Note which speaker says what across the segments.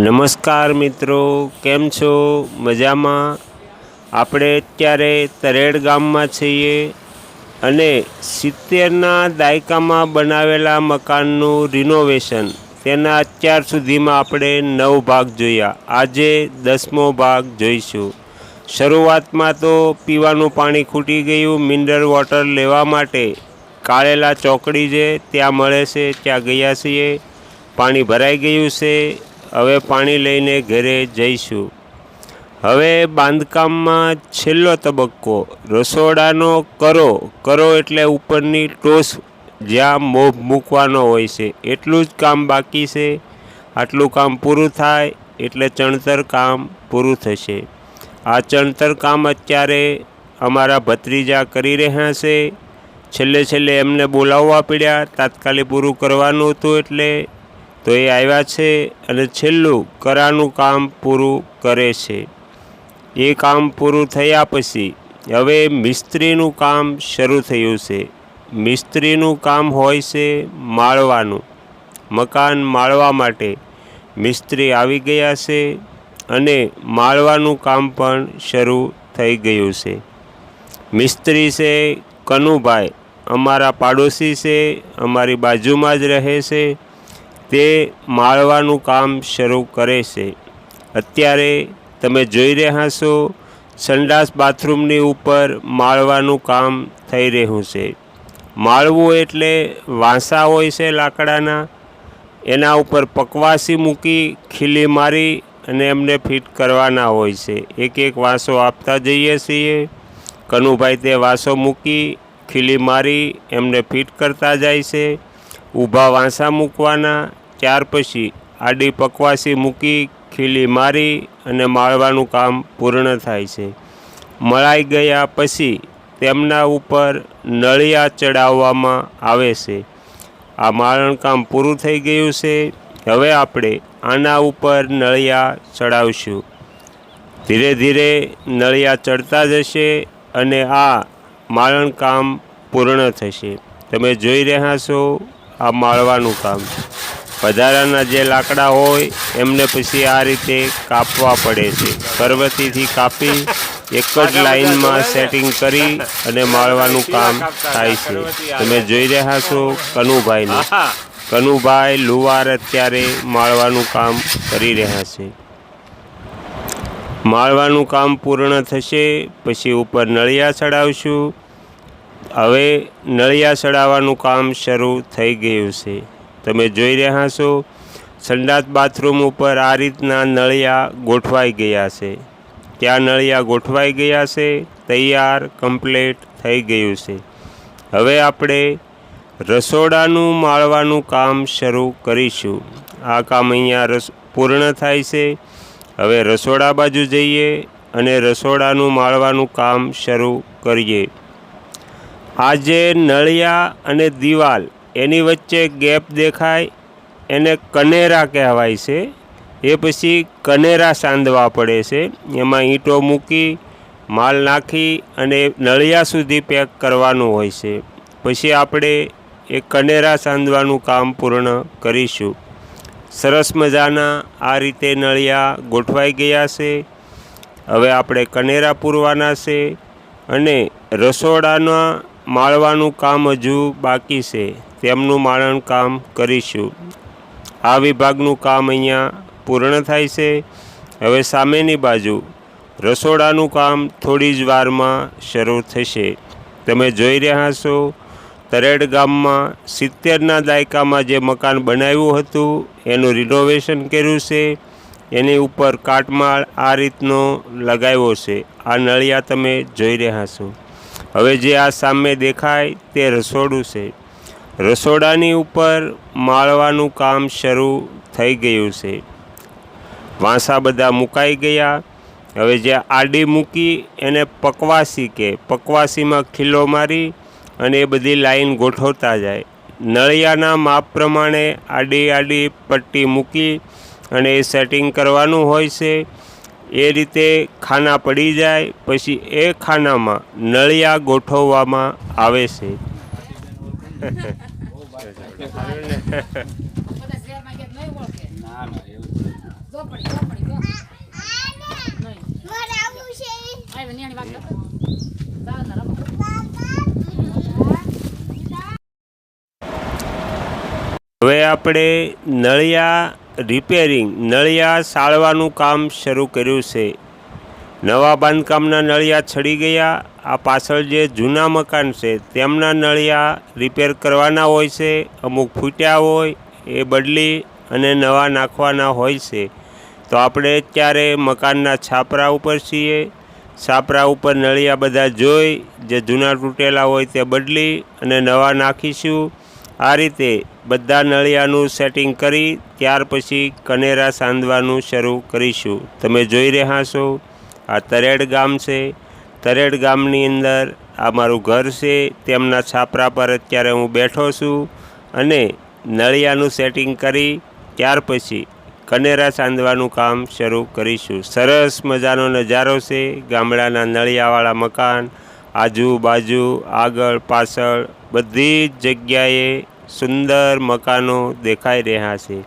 Speaker 1: નમસ્કાર મિત્રો, કેમ છો? મજામાં? આપણે અત્યારે તરેડ ગામમાં છીએ અને સિત્તેરના દાયકામાં બનાવેલા મકાનનું રિનોવેશન તેના અત્યાર સુધીમાં આપણે નવ ભાગ જોયા. આજે દસમો ભાગ જોઈશું. શરૂઆતમાં તો પીવાનું પાણી ખૂટી ગયું મિનરલ વોટર લેવા માટે. કાળેલા ચોકડી છે ત્યાં મળે છે, ત્યાં ગયા છીએ. પાણી ભરાઈ ગયું છે. હવે પાણી લઈને ઘરે જઈશું. હવે બાંધકામમાં છેલ્લો તબક્કો, રસોડાનો કરો કરો એટલે ઉપરની ટોસ જ્યાં મોભ મૂકવાનો હોય છે. એટલું જ કામ બાકી છે. આટલું કામ પૂરું થાય એટલે ચણતર કામ પૂરું થશે. આ ચણતર કામ અત્યારે અમારા ભત્રીજા કરી રહ્યા છે. છેલ્લે છેલ્લે એમને બોલાવવા પડ્યા. તાત્કાલિક પૂરું કરવાનું હતું એટલે તો એ આવ્યા છે અને છેલ્લું કરાનું કામ પૂરું કરે છે. એ કામ પૂરું થયા પછી હવે મિસ્ત્રીનું કામ શરૂ થયું છે. મિસ્ત્રીનું કામ હોય છે માળવાનું. મકાન માળવા માટે મિસ્ત્રી આવી ગયા છે અને માળવાનું કામ પણ શરૂ થઈ ગયું છે. મિસ્ત્રી છે કનુભાઈ. અમારા પાડોશી છે, અમારી બાજુમાં જ રહે છે તે માળવાનું કામ શરૂ કરે છે. અત્યારે તમે જોઈ રહ્યા છો, સંડાસ બાથરૂમની ઉપર માળવાનું કામ થઈ રહ્યું છે. માળવું એટલે વાંસા હોય છે લાકડાના, એના ઉપર પકવાસી મૂકી ખીલી મારી અને એમને ફિટ કરવાના હોય છે. એક એક વાંસો આપતા જઈએ છીએ. કનુભાઈ તે વાંસો મૂકી ખીલી મારી, એમને ફિટ કરતા જાય છે. ઊભા વાંસા મૂકવાના ત્યાર પછી આડી પકવાસી મૂકી, ખીલી મારી અને માળવાનું કામ પૂર્ણ થાય છે. મળાઈ ગયા પછી તેમના ઉપર નળિયા ચડાવવામાં આવે છે. આ માળણ કામ પૂરું થઈ ગયું છે. હવે આપણે આના ઉપર નળિયા ચડાવશું. ધીરે ધીરે નળિયા ચડતા જશે અને આ માળણ કામ પૂર્ણ થશે. તમે જોઈ રહ્યા છો આ માળવાનું કામ. વધારાના જે લાકડા હોય એમને પછી આ રીતે કાપવા પડે છે. કરવતીથી કાપી એક જ લાઈનમાં સેટિંગ કરી અને માળવાનું કામ થાય છે. તમે જોઈ રહ્યા છો કનુભાઈને. કનુભાઈ લુવાર અત્યારે માળવાનું કામ કરી રહ્યા છે. માળવાનું કામ પૂર્ણ થશે પછી ઉપર નળિયા ચડાવશું. હવે નળિયા ચડાવવાનું કામ શરૂ થઈ ગયું છે. તમે જોઈ રહ્યા છો, સંડાસ બાથરૂમ ઉપર આ રીતના નળિયા ગોઠવાઈ ગયા છે. ત્યાં નળિયા ગોઠવાઈ ગયા છે, તૈયાર, કમ્પ્લીટ થઈ ગયું છે. હવે આપણે રસોડાનું માળવાનું કામ શરૂ કરીશું. આ કામ અહીંયા રસ પૂર્ણ થાય છે. હવે રસોડા બાજુ જઈએ અને રસોડાનું માળવાનું કામ શરૂ કરીએ. આજે નળિયા અને દિવાલ એની વચ્ચે ગેપ દેખાય, એને કનેરા કહેવાય છે. એ પછી કનેરા સાંધવા પડે છે. એમાં ઈંટો મૂકી, માલ નાખી અને નળિયા સુધી પેક કરવાનું હોય છે. પછી આપણે એ કનેરા સાંધવાનું કામ પૂર્ણ કરીશું. સરસ મજાના આ રીતે નળિયા ગોઠવાઈ ગયા છે. હવે આપણે કનેરા પૂરવાના છે અને રસોડાના માળવાનું કામ હજુ બાકી છે. તેમનું માળણ કામ કરીશું. આ વિભાગનું કામ અહીંયા પૂર્ણ થાય છે. હવે સામેની બાજુ રસોડાનું કામ થોડી જ વારમાં શરૂ થશે. તમે જોઈ રહ્યા છો તરેડ ગામમાં સિત્તેરના દાયકામાં જે મકાન બનાવ્યું હતું, એનું રિનોવેશન કર્યું છે. એની ઉપર કાટમાળ આ રીતનો લગાવ્યો છે. આ નળિયા તમે જોઈ રહ્યા છો. હવે જે આ સામે દેખાય તે રસોડું છે. રસોડાની ઉપર માળવાનું કામ શરૂ થઈ ગયું છે. વાંસા બધા મુકાઈ ગયા. હવે જે આડી મૂકી એને પકવાસી કે, પકવાસીમાં ખીલો મારી અને એ બધી લાઈન ગોઠવતા જાય. નળિયાના માપ પ્રમાણે આડી આડી પટ્ટી મૂકી અને એ સેટિંગ કરવાનું હોય છે. એ રીતે ખાના પડી જાય, પછી એ ખાનામાં નળિયા ગોઠવવામાં આવે છે.
Speaker 2: હવે
Speaker 1: આપણે નળિયા રિપેરિંગ નળિયા સાળવાનું કામ શરૂ કર્યું છે. નવા બાંધકામના નળિયા છડી ગયા આ પાછળ જે જૂના મકાન છે, તેમના નળિયા રિપેર કરવાના હોય છે, અમુક ફૂટ્યા હોય, એ બદલી અને નવા નાખવાના હોય છે. તો આપણે અત્યારે મકાનના છાપરા ઉપર છીએ. છાપરા ઉપર નળિયા બધા જોઈ, જે જૂના તૂટેલા હોય તે બદલી અને નવા નાખીશું. આ રીતે બધા નળિયાનું સેટિંગ કરી, ત્યાર પછી કનેરા સાંધવાનું શરૂ કરીશું. તમે જોઈ રહ્યા છો, આ તરેડ ગામ છે. તરેડ ગામની અંદર આ મારું ઘર છે, તેમના છાપરા પર અત્યારે હું બેઠો છું અને નળિયાનું સેટિંગ કરી ત્યાર પછી કનેરા સાંધવાનું કામ શરૂ કરીશું. સરસ મજાનો નજારો છે, ગામડાના નળિયાવાળા મકાન, આજુબાજુ, આગળ, પાછળ બધી જ જગ્યાએ સુંદર મકાનો દેખાઈ રહ્યા છે.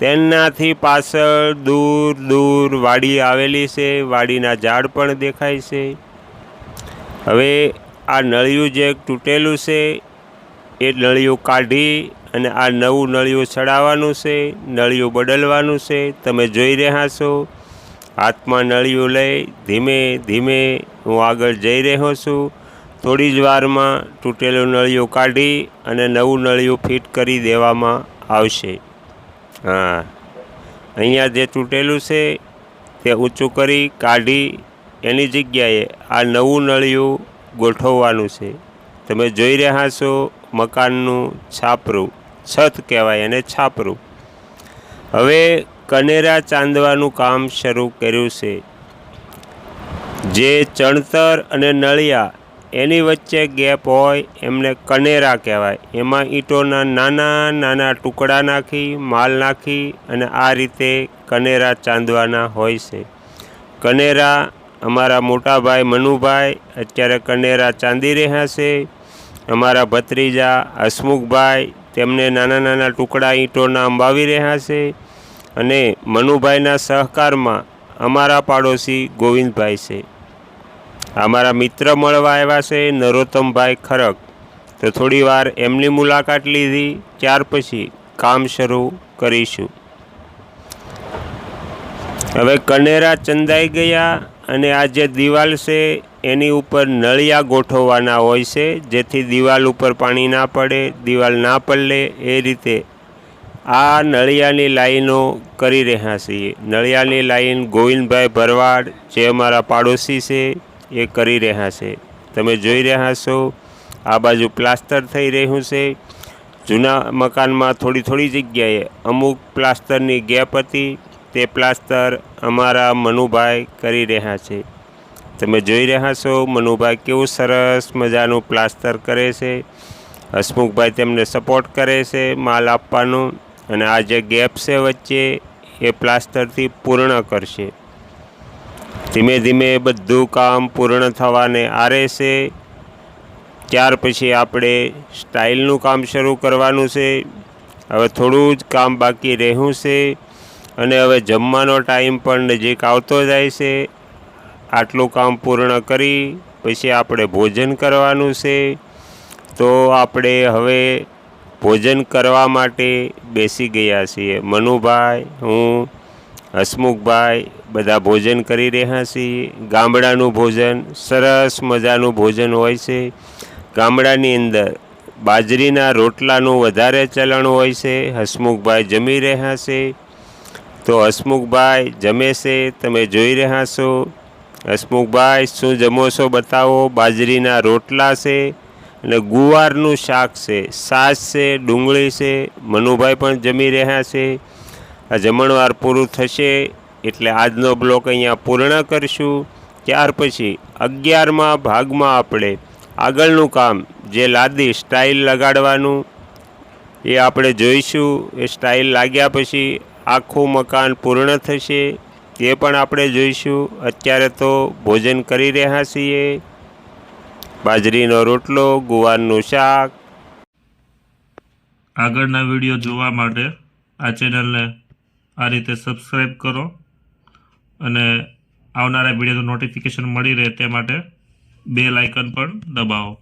Speaker 1: તેનાથી પાછળ દૂર દૂર વાડી આવેલી છે, વાડીના ઝાડ પણ દેખાય છે. હવે આ નળિયું જે તૂટેલું છે, એ નળિયું કાઢી અને આ નવું નળિયું ચડાવવાનું છે, નળિયું બદલવાનું છે, તમે જોઈ રહ્યા છો. હાથમાં નળિયું લઈ ધીમે ધીમે હું આગળ જઈ રહ્યો છું. થોડી જ વારમાં તૂટેલું નળિયું કાઢી અને નવું નળિયું ફિટ કરી દેવામાં આવશે. હા. અહીંયા જે તૂટેલું છે, તે ઊંચું કરી કાઢી એની જગ્યાએ આ નવું નળિયું ગોઠવવાનું છે. તમે જોઈ રહ્યા છો મકાનનું છાપરું, છત કહેવાય એને છાપરું. હવે કનેરા ચાંદવાનું કામ શરૂ કર્યું છે. જે ચણતર અને નળિયા એની વચ્ચે ગેપ હોય એમને કનેરા કહેવાય. એમાં ઈંટોના નાના નાના ટુકડા નાખી, માલ નાખી અને આ રીતે કનેરા ચાંદવાના હોય છે. કનેરા અમારા મોટા ભાઈ મનુભાઈ, અત્યારે કનેરા ચાંદી રહ્યા છે. અમારા ભત્રીજા હસમુખભાઈ, તેમને નાના નાના ટુકડા ઈંટોના અંબાવી રહ્યા છે. અને મનુભાઈના સહકારમાં અમારા પાડોશી ગોવિંદભાઈ છે. અમારા મિત્ર મળવા આવ્યા છે નરોત્તમભાઈ ખરક તો થોડી વાર એમની મુલાકાત લીધી, ત્યાર પછી કામ શરૂ કરીશું. હવે કનેરા ચંદાઈ ગયા અને આ જે દિવાલ છે, એની ઉપર નળિયા ગોઠવવાના હોય છે, જેથી દિવાલ ઉપર પાણી ના પડે, દિવાલ ના પલળે, એ રીતે આ નળિયાની લાઈનો કરી રહ્યા છીએ. નળિયાની લાઈન ગોવિંદભાઈ ભરવાડ, જે અમારા પાડોશી છે, એ કરી રહ્યા છે. તમે જોઈ રહ્યા છો, આ બાજુ પ્લાસ્ટર થઈ રહ્યું છે. જૂના મકાનમાં થોડી થોડી જગ્યાએ અમુક પ્લાસ્ટરની ગેપ હતી. તે પ્લાસ્ટર અમારા મનુભાઈ કરી રહ્યા છે. તમે જોઈ રહ્યા છો, મનુભાઈ કેવું સરસ મજાનું પ્લાસ્ટર કરે છે. હસમુખભાઈ તેમને સપોર્ટ કરે છે માલ આપવાનો અને આ જે ગેપ છે વચ્ચે એ પ્લાસ્ટરથી પૂર્ણ કરશે. ધીમે ધીમે બધું કામ પૂર્ણ થવાને આરે છે. ત્યાર પછી આપણે સ્ટાઇલનું કામ શરૂ કરવાનું છે. હવે થોડું જ કામ બાકી રહ્યું છે. અને હવે જમવાનો ટાઈમ પણ નજીક આવતો જાય છે. આટલું કામ પૂર્ણ કરી, પછી આપણે ભોજન કરવાનું છે. તો આપણે હવે ભોજન કરવા માટે બેસી ગયા છીએ. મનુભાઈ, હું, હસમુખભાઈ બધા ભોજન કરી રહ્યા છીએ. ગામડાનું ભોજન, સરસ મજાનું ભોજન હોય છે. ગામડાની અંદર બાજરીના રોટલાનું વધારે ચલણ હોય છે. હસમુખભાઈ જમી રહ્યા છે. તો હસમુખભાઈ, જમે છે, તમે જોઈ રહ્યા છો. હસમુખભાઈ, શું જમો છો બતાવો? બાજરીના રોટલા છે અને ગુવારનું શાક છે. સાસ છે, ડુંગળી છે, મનુભાઈ પણ જમી રહ્યા છે. આ જમણવાર પૂરું થશે એટલે આજનો બ્લોક અહીંયા પૂર્ણ કરીશું. ત્યાર પછી અગિયારમાં ભાગમાં આપણે આગળનું કામ, જે લાદી સ્ટાઇલ લગાડવાનું, એ આપણે જોઈશું. એ સ્ટાઇલ લાગ્યા પછી આખું મકાન પૂર્ણ થશે, તે પણ આપણે જોઈશું. અત્યારે તો ભોજન કરી રહ્યા છીએ. બાજરીનો રોટલો, ગુવારનું શાક.
Speaker 2: આગળના વીડિયો જોવા માટે આ ચેનલને આ રીતે સબસ્ક્રાઈબ કરો અને આવનારા વિડીયોનું નોટિફિકેશન મળી રહે તે માટે બે લાઇકન પણ દબાવો.